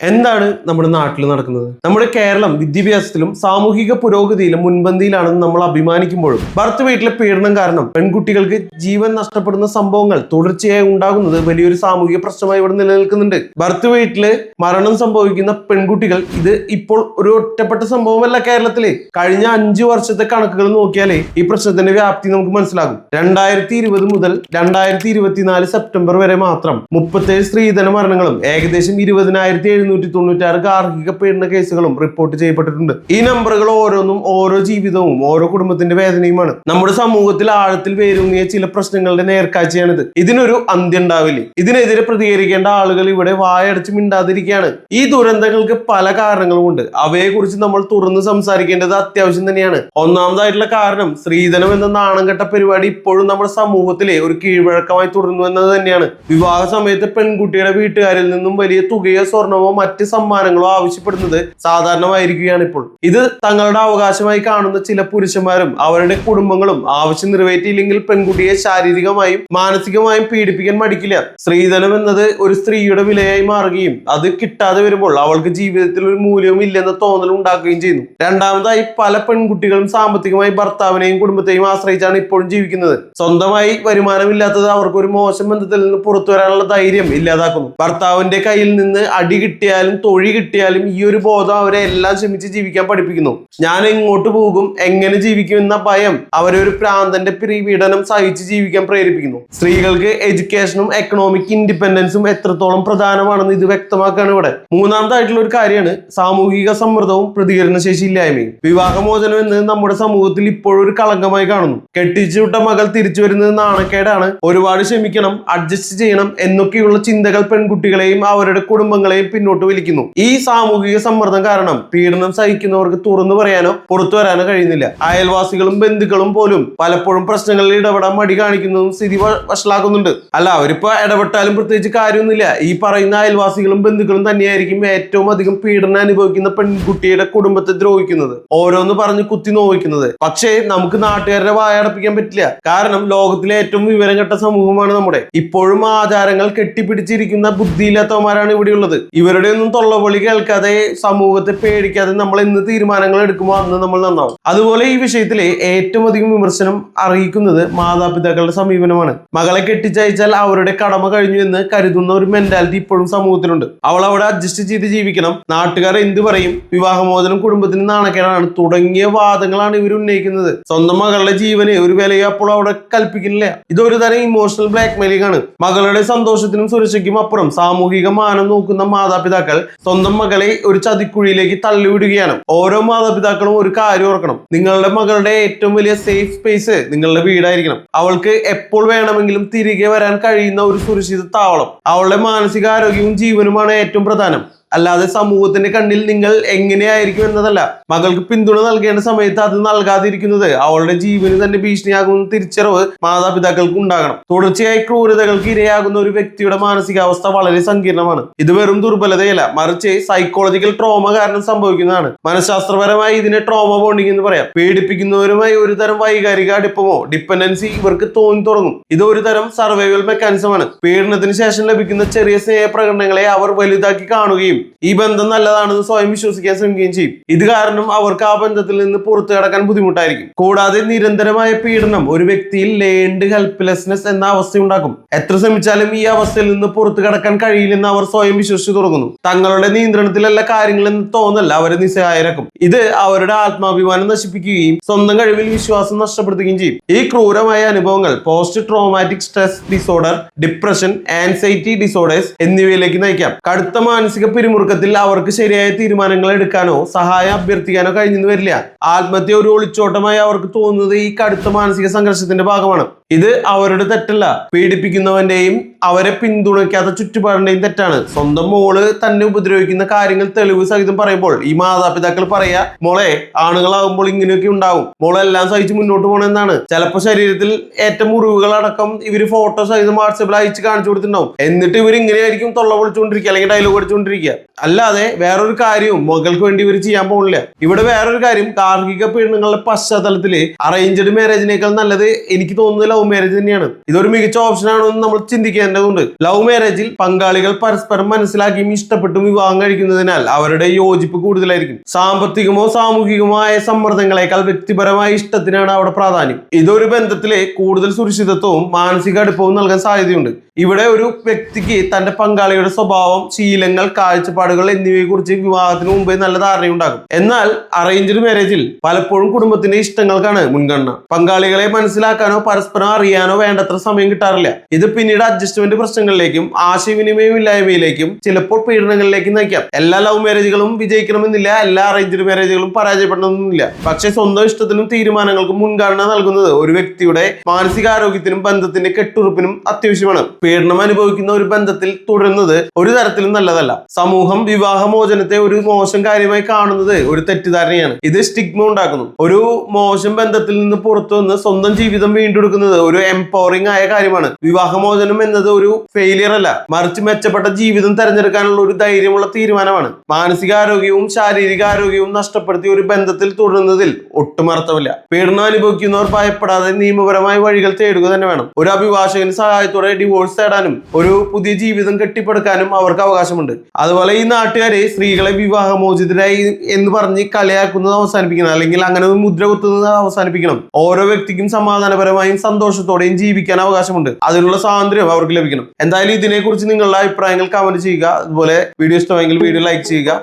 എന്താണ് നമ്മുടെ നാട്ടിൽ നടക്കുന്നത്? നമ്മുടെ കേരളം വിദ്യാഭ്യാസത്തിലും സാമൂഹിക പുരോഗതിയിലും മുൻപന്തിയിലാണെന്ന് നമ്മൾ അഭിമാനിക്കുമ്പോഴും ഭർത്ത് വീട്ടിലെ പീഡനം കാരണം പെൺകുട്ടികൾക്ക് ജീവൻ നഷ്ടപ്പെടുന്ന സംഭവങ്ങൾ തുടർച്ചയായി ഉണ്ടാകുന്നത് വലിയൊരു സാമൂഹിക പ്രശ്നമായി ഇവിടെ നിലനിൽക്കുന്നുണ്ട്. ഭർത്ത് വീട്ടിൽ മരണം സംഭവിക്കുന്ന പെൺകുട്ടികൾ ഇത് ഇപ്പോൾ ഒരു ഒറ്റപ്പെട്ട സംഭവമല്ല കേരളത്തിൽ. കഴിഞ്ഞ അഞ്ചു വർഷത്തെ കണക്കുകൾ നോക്കിയാലേ ഈ പ്രശ്നത്തിന്റെ വ്യാപ്തി നമുക്ക് മനസ്സിലാകും. രണ്ടായിരത്തി ഇരുപത് മുതൽ രണ്ടായിരത്തി ഇരുപത്തിനാല് സെപ്റ്റംബർ വരെ മാത്രം മുപ്പത്തേഴ് സ്ത്രീധന മരണങ്ങളും ഏകദേശം ഇരുപതിനായിരത്തി എഴുന്നൂറ്റി തൊണ്ണൂറ്റാറ് ഗാർഹിക പീഡന കേസുകളും റിപ്പോർട്ട് ചെയ്യപ്പെട്ടിട്ടുണ്ട്. ഈ നമ്പറുകൾ ഓരോന്നും ഓരോ ജീവിതവും ഓരോ കുടുംബത്തിന്റെ വേദനയുമാണ്. നമ്മുടെ സമൂഹത്തിൽ ആഴത്തിൽ വേരൂന്നിയ ചില പ്രശ്നങ്ങളുടെ നേർക്കാഴ്ചയാണിത്. ഇതിനൊരു അന്ത്യം ഉണ്ടാവില്ലേ ഇതിനെതിരെ പ്രതികരിക്കേണ്ട ആളുകൾ ഇവിടെ വായടച്ച് മിണ്ടാതിരിക്കുകയാണ്. ഈ ദുരന്തങ്ങൾക്ക് പല കാരണങ്ങളുമുണ്ട്. അവയെ കുറിച്ച് നമ്മൾ തുറന്ന് സംസാരിക്കേണ്ടത് അത്യാവശ്യം തന്നെയാണ്. ഒന്നാമതായിട്ടുള്ള കാരണം സ്ത്രീധനം എന്ന നാണം കെട്ട പരിപാടി ഇപ്പോഴും നമ്മുടെ സമൂഹത്തിലെ ഒരു കീഴ്വഴക്കമായി തുടരുന്നു എന്നത് തന്നെയാണ്. വിവാഹ സമയത്ത് പെൺകുട്ടിയുടെ വീട്ടുകാരിൽ നിന്നും വലിയ തുകയോ സ്വർണമോ മറ്റ് സമ്മാനങ്ങളോ ആവശ്യപ്പെടുന്നത് സാധാരണമായിരിക്കുകയാണ് ഇപ്പോൾ. ഇത് തങ്ങളുടെ അവകാശമായി കാണുന്ന ചില പുരുഷന്മാരും അവരുടെ കുടുംബങ്ങളും ആവശ്യം നിറവേറ്റിയില്ലെങ്കിൽ പെൺകുട്ടിയെ ശാരീരികമായും മാനസികമായും പീഡിപ്പിക്കാൻ മടിക്കില്ല. സ്ത്രീധനം എന്നത് ഒരു സ്ത്രീയുടെ വിലയായി മാറുകയും അത് കിട്ടാതെ വരുമ്പോൾ അവൾക്ക് ജീവിതത്തിൽ ഒരു മൂല്യവും ഇല്ലെന്ന തോന്നൽ ഉണ്ടാക്കുകയും ചെയ്യുന്നു. രണ്ടാമതായി പല പെൺകുട്ടികളും സാമ്പത്തികമായി ഭർത്താവിനെയും കുടുംബത്തെയും ആശ്രയിച്ചാണ് ഇപ്പോഴും ജീവിക്കുന്നത്. സ്വന്തമായി വരുമാനമില്ലാത്തത് അവർക്ക് ഒരു മോശം ബന്ധത്തിൽ നിന്ന് പുറത്തു വരാനുള്ള ധൈര്യം ഇല്ലാതാക്കുന്നു. ഭർത്താവിന്റെ കയ്യിൽ നിന്ന് അടി കിട്ടിയാലും തൊഴി കിട്ടിയാലും ഈ ഒരു ബോധം അവരെ എല്ലാം ക്ഷമിച്ച് ജീവിക്കാൻ പഠിപ്പിക്കുന്നു. ഞാൻ എങ്ങോട്ട് പോകും എങ്ങനെ ജീവിക്കും എന്ന ഭയം അവരെ ഒരു പ്രാന്തന്റെ പീഡനം സഹിച്ച് ജീവിക്കാൻ പ്രേരിപ്പിക്കുന്നു. സ്ത്രീകൾക്ക് എഡ്യൂക്കേഷനും എക്കണോമിക് ഇൻഡിപെൻഡൻസും എത്രത്തോളം പ്രധാനമാണെന്ന് ഇത് വ്യക്തമാക്കാണ് ഇവിടെ. മൂന്നാമതായിട്ടുള്ള ഒരു കാര്യമാണ് സാമൂഹിക സമ്മർദ്ദവും പ്രതികരണശേഷി ഇല്ലായ്മയും. വിവാഹമോചനം എന്നത് നമ്മുടെ സമൂഹത്തിൽ ഇപ്പോഴും ഒരു കളങ്കമായി കാണുന്നു. കെട്ടിച്ചുവിട്ട മകൾ തിരിച്ചു വരുന്നത് നാണക്കേടാണ്. ഒരുപാട് ക്ഷമിക്കണം അഡ്ജസ്റ്റ് ചെയ്യണം എന്നൊക്കെയുള്ള ചിന്തകൾ പെൺകുട്ടികളെയും അവരുടെ കുടുംബങ്ങളെയും പിന്നോട്ട് വലിക്കുന്നു ഈ സാമൂഹിക സമ്മർദ്ദം കാരണം പീഡനം സഹിക്കുന്നവർക്ക് തുറന്നു പറയാനോ പുറത്തു വരാനോ കഴിയുന്നില്ല. അയൽവാസികളും ബന്ധുക്കളും പോലും പലപ്പോഴും പ്രശ്നങ്ങളിൽ ഇടപെടാൻ മടി കാണിക്കുന്നതും സ്ഥിതി വഷളാക്കുന്നുണ്ട്. അല്ല അവരിപ്പോ ഇടപെട്ടാലും പ്രത്യേകിച്ച് കാര്യമൊന്നുമില്ല. ഈ പറയുന്ന അയൽവാസികളും ബന്ധുക്കളും തന്നെയായിരിക്കും ഏറ്റവും അധികം പീഡനം അനുഭവിക്കുന്ന പെൺകുട്ടിയുടെ കുടുംബത്തെ ദ്രോഹിക്കുന്നത്. ഓരോന്ന് പറഞ്ഞ് കുത്തി നോവിക്കുന്നത്. പക്ഷേ നമുക്ക് നാട്ടുകാരുടെ വായടപ്പിക്കാൻ പറ്റില്ല. കാരണം ലോകത്തിലെ ഏറ്റവും വിവരം കെട്ട സമൂഹമാണ് നമ്മുടെ. ഇപ്പോഴും ആചാരങ്ങൾ കെട്ടിപ്പിടിച്ചിരിക്കുന്ന ബുദ്ധിയില്ലാത്തവന്മാരാണ് ഇവിടെയുള്ളത്. ഇവരുടെ ഒന്നും തൊള്ളപൊളി കേൾക്കാതെ സമൂഹത്തെ പേടിക്കാതെ നമ്മൾ എന്ത് തീരുമാനങ്ങൾ എടുക്കുമോ അന്ന് നമ്മൾ നന്നാവും. അതുപോലെ ഈ വിഷയത്തിൽ ഏറ്റവും അധികം വിമർശനം അറിയിക്കുന്നത് മാതാപിതാക്കളുടെ സമീപനമാണ്. മകളെ കെട്ടിച്ചയച്ചാൽ അവരുടെ കടമ കഴിഞ്ഞു എന്ന് കരുതുന്ന ഒരു മെന്റാലിറ്റി ഇപ്പോഴും സമൂഹത്തിലുണ്ട്. അവൾ അവിടെ അഡ്ജസ്റ്റ് ചെയ്ത് ജീവിക്കണം. നാട്ടുകാർ എന്ത് പറയും? വിവാഹമോചനം കുടുംബത്തിന് നാണക്കേടാണ്. തുടങ്ങിയ വാദങ്ങളാണ് ഇവർ ഉന്നയിക്കുന്നത്. സ്വന്തം മകളുടെ ജീവന് ഒരു വിലയോ അപ്പോൾ അവിടെ കൽപ്പിക്കുന്നില്ല. ഇതൊരു തരം ഇമോഷണൽ ബ്ലാക്ക് മെയിലിംഗ് ആണ്. മകളുടെ സന്തോഷത്തിനും സുരക്ഷയ്ക്കും അപ്പുറം സാമൂഹിക മാനം നോക്കുന്ന മാതാപിതാക്കൾ സ്വന്തം മകളെ ഒരു ചതിക്കുഴിയിലേക്ക് തള്ളിവിടുകയാണ്. ഓരോ മാതാപിതാക്കളും ഒരു കാര്യം ഓർക്കണം. നിങ്ങളുടെ മകളുടെ ഏറ്റവും വലിയ സേഫ് സ്പേസ് നിങ്ങളുടെ വീടായിരിക്കണം. അവൾക്ക് എപ്പോൾ വേണമെങ്കിലും തിരികെ വരാൻ കഴിയുന്ന ഒരു സുരക്ഷിത താവളം. അവളുടെ മാനസികാരോഗ്യവും ജീവനുമാണ് ഏറ്റവും പ്രധാനം. അല്ലാതെ സമൂഹത്തിന്റെ കണ്ണിൽ നിങ്ങൾ എങ്ങനെയായിരിക്കും എന്നതല്ല. മകൾക്ക് പിന്തുണ നൽകേണ്ട സമയത്ത് അത് നൽകാതിരിക്കുന്നത് അവളുടെ ജീവന് തന്നെ ഭീഷണിയാകുന്ന തിരിച്ചറിവ് മാതാപിതാക്കൾക്ക് ഉണ്ടാകണം. തുടർച്ചയായി ക്രൂരതകൾക്ക് ഇരയാകുന്ന ഒരു വ്യക്തിയുടെ മാനസികാവസ്ഥ വളരെ സങ്കീർണമാണ്. ഇത് വെറും ദുർബലതയല്ല മറിച്ച് സൈക്കോളജിക്കൽ ട്രോമ കാരണം സംഭവിക്കുന്നതാണ്. മനഃശാസ്ത്രപരമായി ഇതിനെ ട്രോമ ബോണ്ടിങ് എന്ന് പറയാം. പീഡിപ്പിക്കുന്നവരുമായി ഒരു തരം വൈകാരിക അടുപ്പമോ ഡിപ്പെൻഡൻസി ഇവർക്ക് തോന്നി തുടങ്ങും. ഇത് ഒരു തരം സർവൈവൽ മെക്കാനിസമാണ് പീഡനത്തിന് ശേഷം ലഭിക്കുന്ന ചെറിയ സ്നേഹ പ്രകടനങ്ങളെ അവർ വലുതാക്കി കാണുകയും ഈ ബന്ധം നല്ലതാണെന്ന് സ്വയം വിശ്വസിക്കാൻ ശ്രമിക്കുകയും ചെയ്യും. ഇത് കാരണം അവർക്ക് ആ ബന്ധത്തിൽ നിന്ന് പുറത്തു കടക്കാൻ ബുദ്ധിമുട്ടായിരിക്കും. കൂടാതെ നിരന്തരമായ പീഡനം ഒരു വ്യക്തിയിൽ ലേൺഡ് ഹെൽപ്ലെസ്നെസ് എന്ന അവസ്ഥ ഉണ്ടാക്കും. എത്ര ശ്രമിച്ചാലും ഈ അവസ്ഥയിൽ നിന്ന് പുറത്തു കടക്കാൻ കഴിയില്ലെന്ന് അവർ സ്വയം വിശ്വസിച്ചു തുടങ്ങുന്നു. തങ്ങളുടെ നിയന്ത്രണത്തിലല്ല കാര്യങ്ങൾ എന്ന് തോന്നല്ല അവരെ നിസ്സഹായരാക്കും. ഇത് അവരുടെ ആത്മാഭിമാനം നശിപ്പിക്കുകയും സ്വന്തം കഴിവിൽ വിശ്വാസം നഷ്ടപ്പെടുത്തുകയും ചെയ്യും. ഈ ക്രൂരമായ അനുഭവങ്ങൾ post traumatic stress disorder depression anxiety disorders എന്നിവയിലേക്ക് നയിക്കാം. കടുത്ത മാനസിക പിരിമുറുക്കത്തിൽ അവർക്ക് ശരിയായ തീരുമാനങ്ങൾ എടുക്കാനോ സഹായം അഭ്യർത്ഥിക്കാനോ കഴിഞ്ഞെന്ന് വരില്ല. ആത്മഹത്യ ഒരു ഒളിച്ചോട്ടമായി അവർക്ക് തോന്നുന്നത് ഈ കടുത്ത മാനസിക സംഘർഷത്തിന്റെ ഭാഗമാണ്. ഇത് അവരുടെ തെറ്റല്ല. പീഡിപ്പിക്കുന്നവന്റെയും അവരെ പിന്തുണയ്ക്കാത്ത ചുറ്റുപാടിന്റെയും തെറ്റാണ്. സ്വന്തം മോൾ തന്നെ ഉപദ്രവിക്കുന്ന കാര്യങ്ങൾ തെളിവ് സഹിതം പറയുമ്പോൾ ഈ മാതാപിതാക്കൾ പറയാ മോളെ ആണുങ്ങളാകുമ്പോൾ ഇങ്ങനെയൊക്കെ ഉണ്ടാവും. മോളെല്ലാം സഹിച്ച് മുന്നോട്ട് പോകണമെന്നാണ് ചിലപ്പോൾ ശരീരത്തിൽ ഏറ്റ മുറിവുകളടക്കം ഇവർ ഫോട്ടോ സഹിതം വാട്സപ്പിൽ അയച്ച് കാണിച്ചു കൊടുത്തിട്ടുണ്ടാവും. എന്നിട്ട് ഇവർ ഇങ്ങനെയായിരിക്കും തൊള്ള പൊളിച്ചുകൊണ്ടിരിക്കുക അല്ലെങ്കിൽ ഡയലോഗ് അടിച്ചുകൊണ്ടിരിക്കുക. അല്ലാതെ വേറൊരു കാര്യവും മകൾക്ക് വേണ്ടി ഇവർ ചെയ്യാൻ പോകുന്നില്ല ഇവിടെ വേറൊരു കാര്യം ഗാർഹിക പീഡനങ്ങളുടെ പശ്ചാത്തലത്തിൽ അറേഞ്ച്ഡ് മാരേജിനേക്കാൾ നല്ലത് എനിക്ക് തോന്നുന്നത് ലവ് മാരേജ് തന്നെയാണ്. ഇതൊരു മികച്ച ഓപ്ഷൻ ആണോ എന്ന് നമ്മൾ ചിന്തിക്കേണ്ടതുണ്ട്. ലവ് മാരേജിൽ പങ്കാളികൾ പരസ്പരം മനസ്സിലാക്കിയും ഇഷ്ടപ്പെട്ടും വിവാഹം കഴിക്കുന്നതിനാൽ അവരുടെ യോജിപ്പ് കൂടുതലായിരിക്കും. സാമ്പത്തികമോ സാമൂഹികമോ ആയ സമ്മർദ്ദങ്ങളെക്കാൾ വ്യക്തിപരമായ ഇഷ്ടത്തിനാണ് അവിടെ പ്രാധാന്യം. ഇതൊരു ബന്ധത്തിലെ കൂടുതൽ സുരക്ഷിതത്വവും മാനസിക അടുപ്പവും നൽകാൻ സാധ്യതയുണ്ട്. ഇവിടെ ഒരു വ്യക്തിക്ക് തന്റെ പങ്കാളിയുടെ സ്വഭാവം ശീലങ്ങൾ കാഴ്ചപ്പാടുകൾ എന്നിവയെ കുറിച്ച് വിവാഹത്തിന് മുമ്പേ നല്ല ധാരണയുണ്ടാകും എന്നാൽ അറേഞ്ച്ഡ് മാരേജിൽ പലപ്പോഴും കുടുംബത്തിന്റെ ഇഷ്ടങ്ങൾക്കാണ് മുൻഗണന. പങ്കാളികളെ മനസ്സിലാക്കാനോ പരസ്പരം അറിയാനോ വേണ്ടത്ര സമയം കിട്ടാറില്ല. ഇത് പിന്നീട് അഡ്ജസ്റ്റ്മെന്റ് പ്രശ്നങ്ങളിലേക്കും ആശയവിനിമയം ഇല്ലായ്മയിലേക്കും ചിലപ്പോൾ പീഡനങ്ങളിലേക്കും നയിക്കാം. എല്ലാ ലവ് മാരേജുകളും വിജയിക്കണമെന്നില്ല എല്ലാ അറേഞ്ച്ഡ് മാരേജുകളും പരാജയപ്പെടണമെന്നില്ല. പക്ഷേ സ്വന്തം ഇഷ്ടത്തിനും തീരുമാനങ്ങൾക്കും മുൻഗണന നൽകുന്നത് ഒരു വ്യക്തിയുടെ മാനസികാരോഗ്യത്തിനും ബന്ധത്തിന്റെ കെട്ടുറപ്പിനും അത്യാവശ്യമാണ്. പീഡനം അനുഭവിക്കുന്ന ഒരു ബന്ധത്തിൽ തുടരുന്നത് ഒരു തരത്തിലും നല്ലതല്ല. സമൂഹം വിവാഹമോചനത്തെ ഒരു മോശം കാര്യമായി കാണുന്നത് ഒരു തെറ്റിദ്ധാരണയാണ്. ഇത് സ്റ്റിഗ്മ ഉണ്ടാക്കുന്നു. ഒരു മോശം ബന്ധത്തിൽ നിന്ന് പുറത്തു വന്ന് സ്വന്തം ജീവിതം വീണ്ടെടുക്കുന്നത് ഒരു എംപവറിംഗ് ആയ കാര്യമാണ്. വിവാഹമോചനം എന്നത് ഒരു ഫെയിലിയർ അല്ല. മറിച്ച് മെച്ചപ്പെട്ട ജീവിതം തെരഞ്ഞെടുക്കാനുള്ള ഒരു ധൈര്യമുള്ള തീരുമാനമാണ്. മാനസികാരോഗ്യവും ശാരീരികാരോഗ്യവും നഷ്ടപ്പെടുത്തി ഒരു ബന്ധത്തിൽ തുടരുന്നതിൽ ഒട്ടും അർത്ഥമില്ല. പീഡനം അനുഭവിക്കുന്നവർ ഭയപ്പെടാതെ നിയമപരമായ വഴികൾ തേടുക തന്നെ വേണം. ഒരു അഭിഭാഷകന് സഹായത്തോടെ ഡിവോഴ്സ് തേടാനും ഒരു പുതിയ ജീവിതം കെട്ടിപ്പടുക്കാനും അവർക്ക് അവകാശമുണ്ട്. അതുപോലെ ഈ നാട്ടുകാരെ സ്ത്രീകളെ വിവാഹമോചിതരായി എന്ന് പറഞ്ഞ് കളിയാക്കുന്നത് അവസാനിപ്പിക്കണം. അല്ലെങ്കിൽ അങ്ങനെ ഒരു മുദ്ര കുത്തുന്നത് അവസാനിപ്പിക്കണം. ഓരോ വ്യക്തിക്കും സമാധാനപരമായും സന്തോഷത്തോടെയും ജീവിക്കാൻ അവകാശമുണ്ട്. അതിനുള്ള സ്വാതന്ത്ര്യം അവർക്ക് ലഭിക്കണം. എന്തായാലും ഇതിനെക്കുറിച്ച് നിങ്ങളുടെ അഭിപ്രായങ്ങൾ കമന്റ് ചെയ്യുക. അതുപോലെ വീഡിയോ ഇഷ്ടമെങ്കിൽ വീഡിയോ ലൈക്ക് ചെയ്യുക.